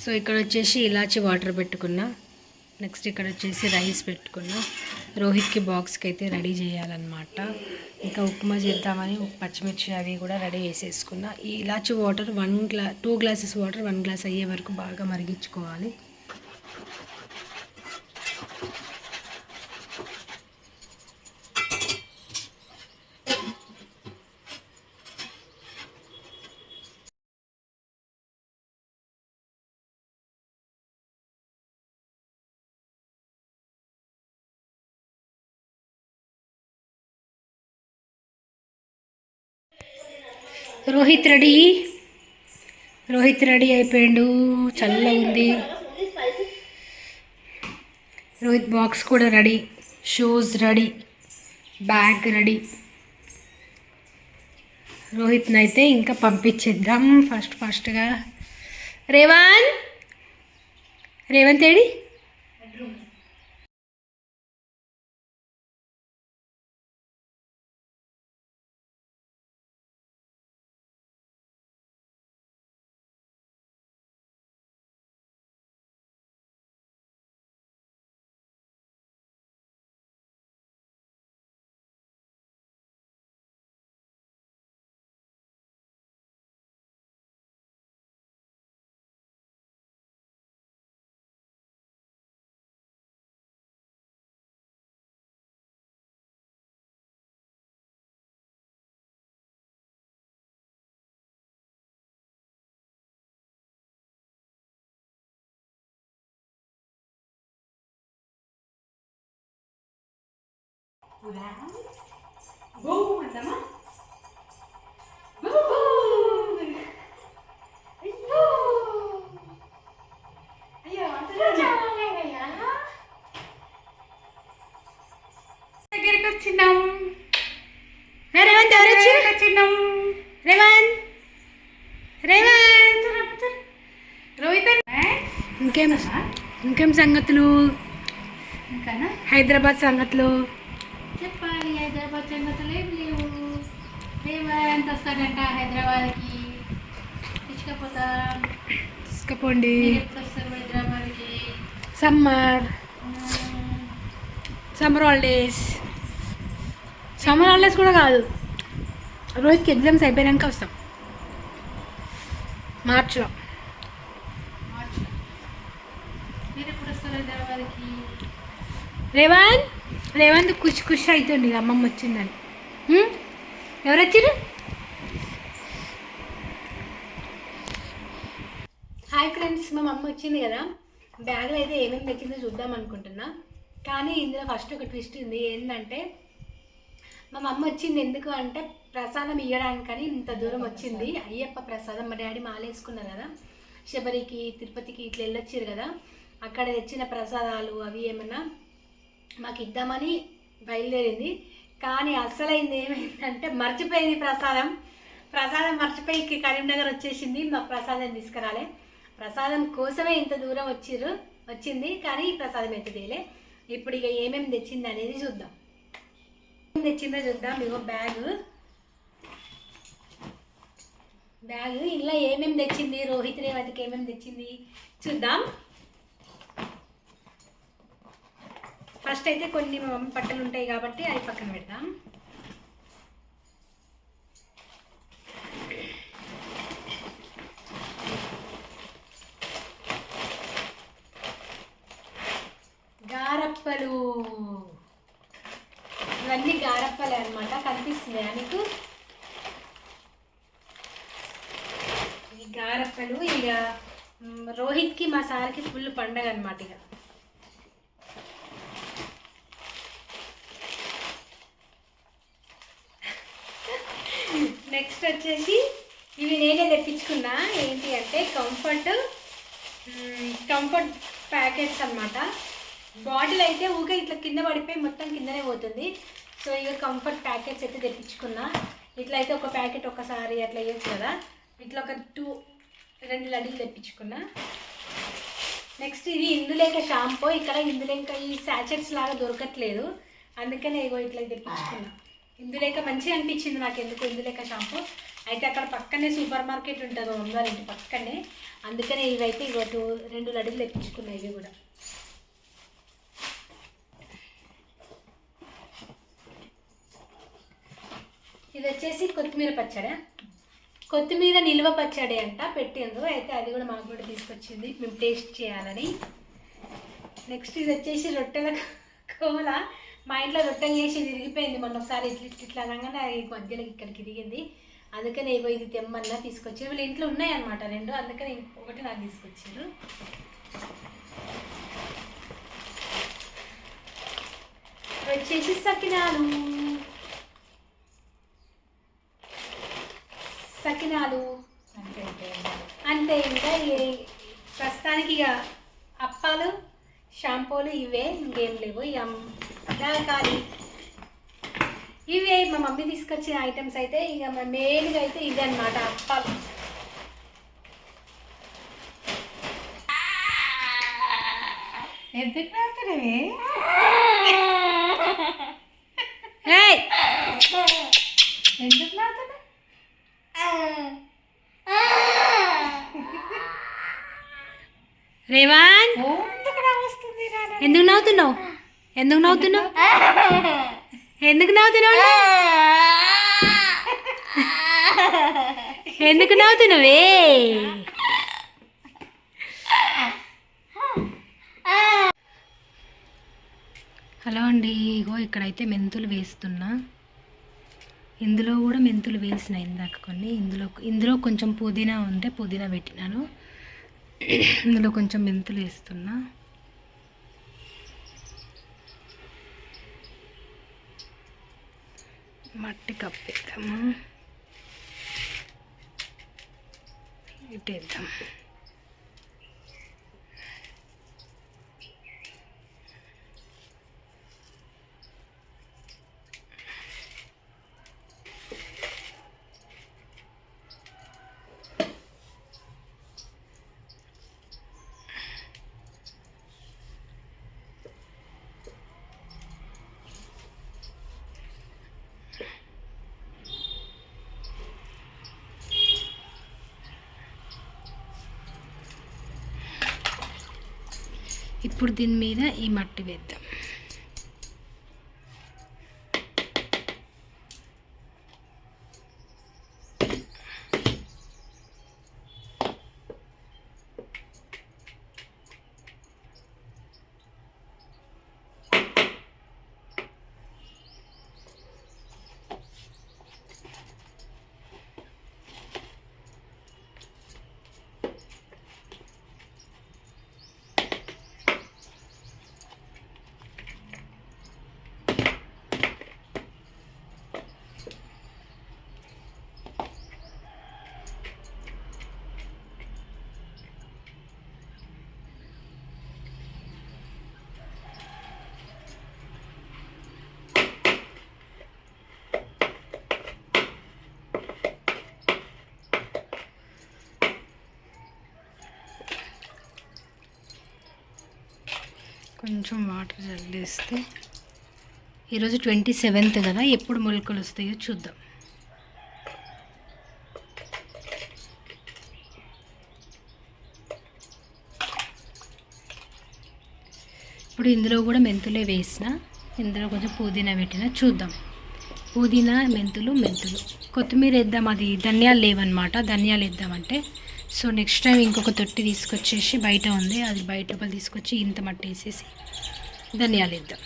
So ఇక్కడ వచ్చేసి ఇలాచి water పెట్టుకున్నా. నెక్స్ట్ ఇక్కడ వచ్చేసి రైస్ పెట్టుకున్నా. రోహిత్కి బాక్స్కి అయితే రెడీ చేయాలన్నమాట. ఇంకా ఉప్మా చేద్దామని పచ్చిమిర్చి అవి కూడా రెడీ చేసేసుకున్నా. ఈ ఇలాచి water one glass two glasses water one glass అయ్యే వరకు బాగా మరిగించుకోవాలి. రోహిత్ రెడీ? రోహిత్ రెడీ అయిపోయాడు. చల్ల ఉంది. రోహిత్ బాక్స్ కూడా ready. Shoes ready. Bag ready. రోహిత్ని అయితే ఇంకా పంపించేద్దాం ఫస్ట్ ఫస్ట్గా. రేవాన్? రేవంత్ ఏడి దగ్గరికి వచ్చినాం రేవంత్ ఎవరు వచ్చి వచ్చినాం రేవంత్ రేవంత్ రోహిత్ ఇంకేం ఇంకేం సంగతులు? హైదరాబాద్ సంగతులు? ఏం లేవు రేవంత్ వస్తాడంట హైదరాబాద్కి తీసుకపోతా. తీసుకుపోండి. మీరు ఎప్పుడు వస్తారు హైదరాబాద్కి? Summer. Summer holidays. Summer holidays కూడా కాదు. రోజుకి ఎగ్జామ్స్ అయిపోయాక వస్తాం. మార్చ్లో. మార్చ్ మీరు ఎప్పుడు వస్తారు హైదరాబాద్కి? రేవంత్ రేవంత్ ఖుషి ఖుషి అవుతుంది అమ్మమ్మ వచ్చిందని. హ్మ్? ఎవరు హాయ్ ఫ్రెండ్స్ మా మమ్మ వచ్చింది కదా. బ్యాగ్లో అయితే ఏమేమి తెచ్చిందో చూద్దాం అనుకుంటున్నా. కానీ ఇందులో ఫస్ట్ ఒక ట్విస్ట్ ఉంది. ఏంటంటే మా మమ్మ వచ్చింది ఎందుకు అంటే ప్రసాదం ఇవ్వడానికని ఇంత దూరం వచ్చింది. అయ్యప్ప ప్రసాదం మా డాడీ మాలేసుకున్నారు కదా. శబరికి తిరుపతికి ఇట్లా వెళ్ళొచ్చారు కదా. అక్కడ తెచ్చిన ప్రసాదాలు అవి ఏమైనా మాకు ఇద్దామని బయలుదేరింది. కానీ అసలైంది ఏమైందంటే మర్చిపోయింది ప్రసాదం. ప్రసాదం మర్చిపోయి కరీంనగర్ వచ్చేసింది. మాకు ప్రసాదం తీసుకురాలే. ప్రసాదం కోసమే ఇంత దూరం వచ్చిర్రు వచ్చింది కానీ ప్రసాదం ఎంత తీయలే ఇప్పుడు ఇక ఏమేమి తెచ్చింది అనేది చూద్దాం. ఏం తెచ్చిందో చూద్దాం. ఇగో బ్యాగ్. బ్యాగ్. ఇలా ఏమేమి తెచ్చింది? రోహిత్ రేవతికి ఏమేమి తెచ్చింది? చూద్దాం. ఫస్ట్ అయితే కొన్ని మమ్మీ బట్టలు ఉంటాయి కాబట్టి అవి పక్కన పెడదాం. గారప్పలు. ఇవన్నీ గారప్పలే అనమాట కనిపిస్తున్నాయా మీకు? ఈ గారప్పలు ఇక రోహిత్కి మా సార్కి ఫుల్ పండగ అనమాట ఇక నెక్స్ట్ వచ్చేసి ఇవి నేనే తెప్పించుకున్నా. ఏంటి అంటే కంఫర్ట్ కంఫర్ట్ ప్యాకెట్స్ అన్నమాట. బాటిల్ అయితే ఊకే ఇట్లా కింద పడిపోయి మొత్తం కిందనే పోతుంది. సో ఇక కంఫర్ట్ ప్యాకెట్స్ అయితే తెప్పించుకున్నా. ఇట్లా అయితే ఒక ప్యాకెట్ ఒకసారి అట్లా వేయచ్చు కదా. ఇట్లా ఒక టూ రెండు లడ్డీలు తెప్పించుకున్నా. నెక్స్ట్ ఇది ఇందులేక షాంపూ ఇక్కడ ఇందులేక ఈ శాచెట్స్ లాగా దొరకట్లేదు. అందుకనే ఇగో ఇట్లా తెప్పించుకున్నా. ఇందులేక మంచిగా అనిపించింది నాకు ఎందుకు ఇందులేక షాంపూ. అయితే అక్కడ పక్కనే సూపర్ మార్కెట్ ఉంటుంది ఉండాలంటే పక్కనే. అందుకనే ఇవైతే ఇవ్వటు టూ రెండు లడ్డులు తెప్పించుకున్నాయి ఇవి కూడా. ఇది వచ్చేసి కొత్తిమీర పచ్చడి. కొత్తిమీర నిల్వ పచ్చడి అంట పెట్టిండ్రు. అయితే అది కూడా మాకు కూడా తీసుకొచ్చింది. మేము టేస్ట్ చేయాలని. నెక్స్ట్ ఇది వచ్చేసి రొట్టెల కోల మా ఇంట్లో రొట్టెలు చేసి తిరిగిపోయింది మొన్న ఒకసారి ఇట్లా ఇట్లా ఇట్లా అనగానే అది మధ్యలో ఇక్కడికి తిరిగింది. అందుకని ఇగో ఇది తెమ్మన్నా తీసుకొచ్చారు. వీళ్ళ ఇంట్లో ఉన్నాయన్నమాట రెండు అందుకని ఒకటి నాకు తీసుకొచ్చారు. వచ్చేసి సకినాలు. సకినాలు. అంతే అంతే. ఇంకా ప్రస్తుతానికి ఇక అప్పాలు షాంపూలు ఇవే ఇంకేం లేవు. ఇక కానీ ఇవే మా మమ్మీ తీసుకొచ్చిన ఐటమ్స్ అయితే ఇక మెయిన్గా అయితే ఇదే అనమాట అప్పాలు. ఎందుకు రాస్తున్నావే ఏయ్! ఎందుకు రాస్తున్నా రేవాన్! ఎందుకు నవ్వుతున్నావు? ఎందుకు నవ్వుతున్నావు? ఎందుకు నవ్వుతున్నావు ఎందుకు నవ్వుతున్నావే? హలో అండి ఇగో ఇక్కడైతే మెంతులు వేస్తున్నా. ఇందులో కూడా మెంతులు వేసిన ఇందాక కొన్ని. ఇందులో ఇందులో కొంచెం పుదీనా ఉంటే పుదీనా పెట్టినాను. ఇందులో కొంచెం మెంతులు వేస్తున్నా. మట్టి కప్పేద్దాము? ఇటేద్దాం ఇప్పుడు దీని మీద ఈ మట్టి వేద్దాం. కొంచెం వాటర్ చల్లేస్తే. ఈరోజు ట్వంటీ సెవెంత్ కదా ఎప్పుడు మొలకలు వస్తాయో చూద్దాం. ఇప్పుడు ఇందులో కూడా మెంతులే వేసిన ఇందులో కొంచెం పుదీనా పెట్టిన చూద్దాం. పుదీనా మెంతులు మెంతులు. కొత్తిమీర వేద్దాం అది ధనియాలు లేవన్నమాట. ధనియాలు వేద్దామంటే సో నెక్స్ట్ టైం ఇంకొక తొట్టి తీసుకొచ్చేసి బయట ఉంది. అది బయట తీసుకొచ్చి ఇంత మట్టి వేసేసి ధనియాలు ఇద్దాం